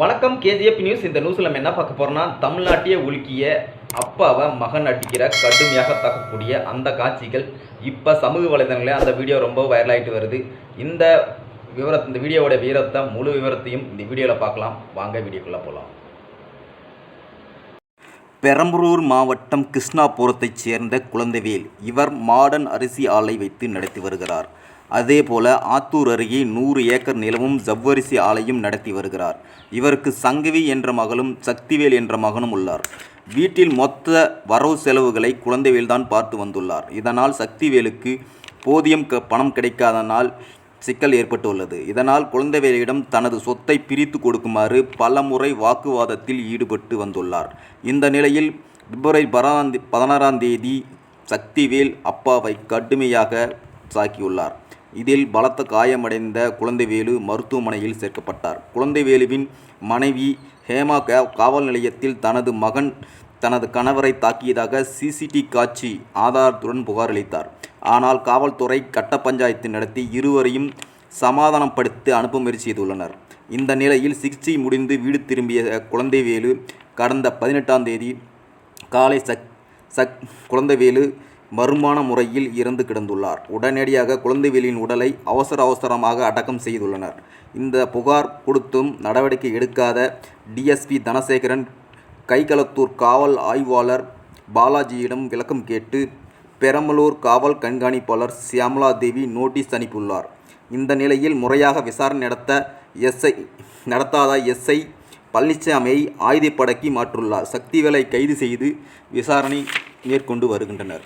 வணக்கம் KGF news. இந்த நியூஸில் நம்ம என்ன பார்க்க போகிறோம்னா தமிழ்நாட்டையே உலுக்கிய அப்பாவை மகன் அடிக்கிற கடுமையாக தாக்கக்கூடிய அந்த காட்சிகள் இப்போ சமூக வலைதளங்களில் அந்த வீடியோ ரொம்ப வைரலாகிட்டு வருது. இந்த விவரத்தை இந்த வீடியோவோட வீரத்தை முழு விவரத்தையும் இந்த வீடியோவில் பார்க்கலாம். வாங்க வீடியோக்குள்ளே போகலாம் பெரம்பலூர் மாவட்டம் கிருஷ்ணாபுரத்தைச் சேர்ந்த குழந்தைவேல். இவர் மாடர்ன் அரிசி ஆலை வைத்து நடத்தி வருகிறார். அதேபோல ஆத்தூர் அருகே நூறு ஏக்கர் நிலமும் ஜவ்வரிசி ஆலையும் நடத்தி வருகிறார். இவருக்கு சங்கவி என்ற மகளும் சக்திவேல் என்ற மகனும் உள்ளார். வீட்டில் மொத்த வரவு செலவுகளை குழந்தைவேல் தான் பார்த்து வந்துள்ளார். இதனால் சக்திவேலுக்கு போதியம் க- பணம் கிடைக்காதனால் சிக்கல் ஏற்பட்டுள்ளது. இதனால் குழந்தைவேலியிடம் தனது சொத்தை பிரித்து கொடுக்குமாறு பலமுறை வாக்குவாதத்தில் ஈடுபட்டு வந்துள்ளார். இந்த நிலையில் பிப்ரவரி பராந்தி பதினாறாம் தேதி சக்திவேல் அப்பாவை கடுமையாக தாக்கியுள்ளார் இதில் பலத்த காயமடைந்த குழந்தைவேலு மருத்துவமனையில் சேர்க்கப்பட்டார். குழந்தைவேலுவின் மனைவி ஹேமா காவல் நிலையத்தில் தனது மகன் தனது கணவரை தாக்கியதாக சிசிடி காட்சி ஆதாரத்துடன் புகாரளித்தார் ஆனால் காவல்துறை கட்ட பஞ்சாயத்து நடத்தி இருவரையும் சமாதானப்படுத்தி அனுப்ப முயற்சி செய்துள்ளனர். இந்த நிலையில் சிகிச்சை முடிந்து வீடு திரும்பிய குழந்தைவேலு கடந்த பதினெட்டாம் தேதி காலை சக் சக் குழந்தைவேலு மர்மான முறையில் இறந்து கிடந்துள்ளார். உடனடியாக குழந்தைவேலின் உடலை அவசர அவசரமாக அடக்கம் செய்துள்ளனர். இந்த புகார் கொடுத்தும் நடவடிக்கை எடுக்காத டிஎஸ்பி தனசேகரன் கைகளத்தூர் காவல் ஆய்வாளர் பாலாஜியிடம் விளக்கம் கேட்டு பெரம்பலூர் காவல் கண்காணிப்பாளர் சியாமலா தேவி நோட்டீஸ் அனுப்பியுள்ளார். இந்த நிலையில் முறையாக விசாரணை நடத்த எஸ்ஐ நடத்தாத எஸ்ஐ பழனிசாமியை ஆயுதப்படக்கி மாற்றுள்ளார் சக்திவேலை கைது செய்து விசாரணை மேற்கொண்டு வருகின்றனர்.